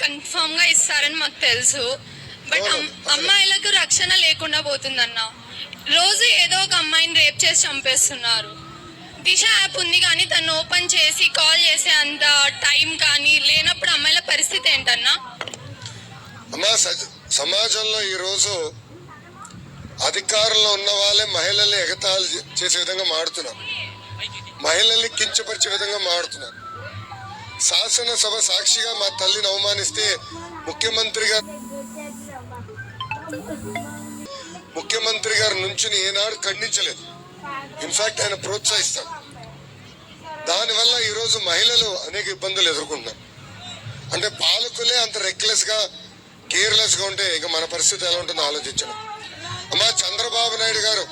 కన్ఫర్మ్గా ఇస్తారని మాకు తెలుసు. బట్ అమ్- అమ్మాయిలకు రక్షణ లేకుండా పోతుందన్న. రోజు ఏదో ఒక అమ్మాయిని రేప్ చేసి చంపేస్తున్నారు. దిశ యాప్ ఉంది కానీ తను ఓపెన్ చేసి కాల్ చేసే అంత టైం కానీ లేనప్పుడు అమ్మాయిల పరిస్థితి ఏంటన్నా? అమ్మా సమాజంలో ఈరోజు అధికారంలో ఉన్న వాళ్ళే మహిళల్ని ఎగతాళి చేసే విధంగా మాడుతున్నారు. మహిళల్ని కించపరిచే విధంగా మాడుతున్నారు. శాసనసభ సాక్షిగా మా తల్లిని అవమానిస్తే ముఖ్యమంత్రి గారు ముఖ్యమంత్రి గారి నుంచి ఏనాడు ఖండించలేదు. ఇన్ఫాక్ట్ ఆయన ప్రోత్సహిస్తాడు. దానివల్ల ఈరోజు మహిళలు అనేక ఇబ్బందులు ఎదుర్కొంటున్నారు. అంటే పాలకులే అంత రెక్లెస్గా కేర్లెస్గా ఉంటే ఇక మన పరిస్థితి ఎలా ఉంటుందో ఆలోచించడం. అమ్మా చంద్రబాబు నాయుడు గారు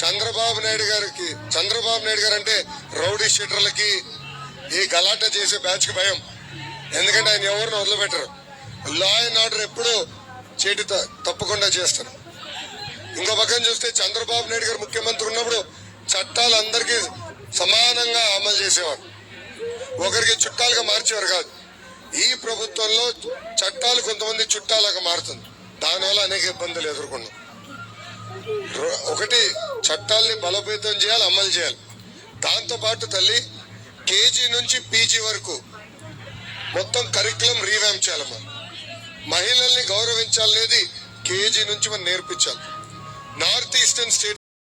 చంద్రబాబు నాయుడు గారికి చంద్రబాబు నాయుడు గారు అంటే రౌడీ షీటర్లకి ఈ గలాట చేసే బ్యాచ్కి భయం. ఎందుకంటే ఆయన ఎవరిని వదిలిపెట్టరు. లా అండ్ ఆర్డర్ ఎప్పుడు చేటి తప్పకుండా చేస్తారు. ఇంకో పక్కన చూస్తే చంద్రబాబు నాయుడు గారు ముఖ్యమంత్రి ఉన్నప్పుడు చట్టాలు అందరికీ సమానంగా అమలు చేసేవారు. ఒకరికి చుట్టాలుగా మార్చేవారు కాదు. ఈ ప్రభుత్వంలో చట్టాలు కొంతమంది చుట్టాలుగా మారుతుంది. దానివల్ల అనేక ఇబ్బందులు ఎదుర్కొన్నాం. ఒకటి చట్టాల్ని బలోపేతం చేయాలి అమలు చేయాలి. దాంతో పాటు తల్లి కేజీ నుంచి పీజీ వరకు మొత్తం కరికులం రీవ్యామ్ చేయాలమ్మా. మహిళల్ని గౌరవించాలనేది కేజీ నుంచి మనం నేర్పించాలి. North eastern state